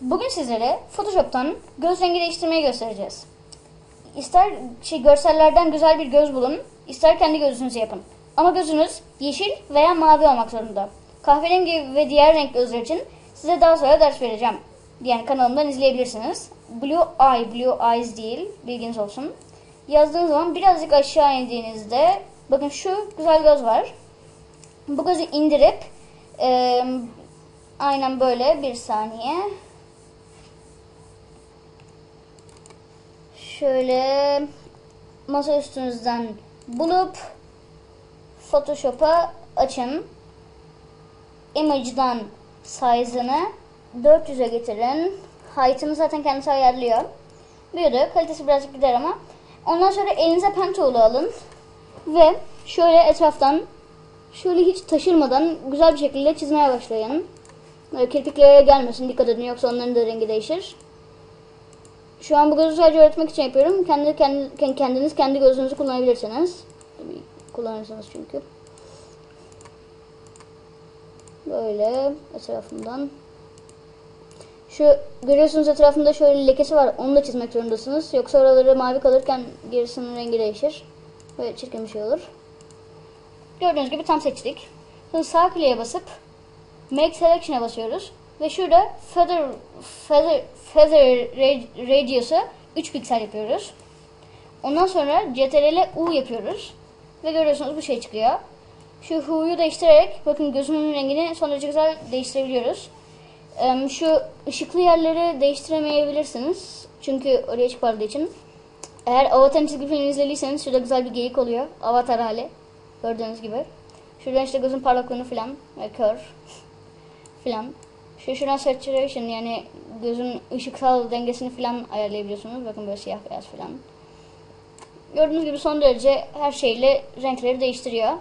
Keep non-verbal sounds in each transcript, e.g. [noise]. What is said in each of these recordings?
Bugün sizlere Photoshop'tan göz rengi değiştirmeyi göstereceğiz. İster şey görsellerden güzel bir göz bulun, ister kendi gözünüzü yapın. Ama gözünüz yeşil veya mavi olmak zorunda. Kahverengi ve diğer renk gözler için size daha sonra ders vereceğim. Yani kanalımdan izleyebilirsiniz. Blue Eye, Blue Eyes değil, bilginiz olsun. Yazdığınız zaman birazcık aşağı indiğinizde, bakın şu güzel göz var. Bu gözü indirip, e, aynen böyle bir saniye. Şöyle masa üstünüzden bulup Photoshop'a açın. Image'dan size'ını 400'e getirin. Height'ını zaten kendisi ayarlıyor. Büyüdü. Kalitesi birazcık gider ama. Ondan sonra elinize pen tool'u alın. Ve şöyle etraftan şöyle hiç taşırmadan güzel bir şekilde çizmeye başlayın. Böyle kirpiklere gelmesin dikkat edin yoksa onların da rengi değişir. Şu an bu gözü sadece öğretmek için yapıyorum. Kendi, kendi kendiniz kendi gözünüzü kullanabilirsiniz. Tabii kullanırsınız çünkü. Böyle etrafından. Şu görüyorsunuz etrafında şöyle lekesi var. Onu da çizmek zorundasınız. Yoksa oraları mavi kalırken gerisinin rengi değişir. Böyle çirkin bir şey olur. Gördüğünüz gibi tam seçtik. Şimdi sağ kliğe basıp Make Selection'a basıyoruz. Ve şurada Feather, Feather, Feather Radius'u 3 piksel yapıyoruz. Ondan sonra CTRL U yapıyoruz. Ve görüyorsunuz bu şey çıkıyor. Şu Hu'yu değiştirerek bakın gözümün rengini son derece güzel değiştirebiliyoruz. Şu ışıklı yerleri değiştiremeyebilirsiniz. Çünkü oraya çıkardığı için. Eğer Avatar'ın çizgi filmini izlediyseniz şurada güzel bir geyik oluyor. Avatar hali. Gördüğünüz gibi. Şuradan işte gözün parlaklığını falan ve kör [laughs] falan. Şu şuradan saturation yani gözün ışıksal dengesini falan ayarlayabiliyorsunuz. Bakın böyle siyah beyaz falan. Gördüğünüz gibi son derece her şeyle renkleri değiştiriyor.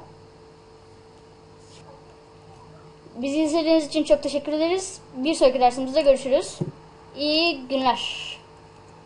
Bizi izlediğiniz için çok teşekkür ederiz. Bir sonraki dersimizde görüşürüz. İyi günler.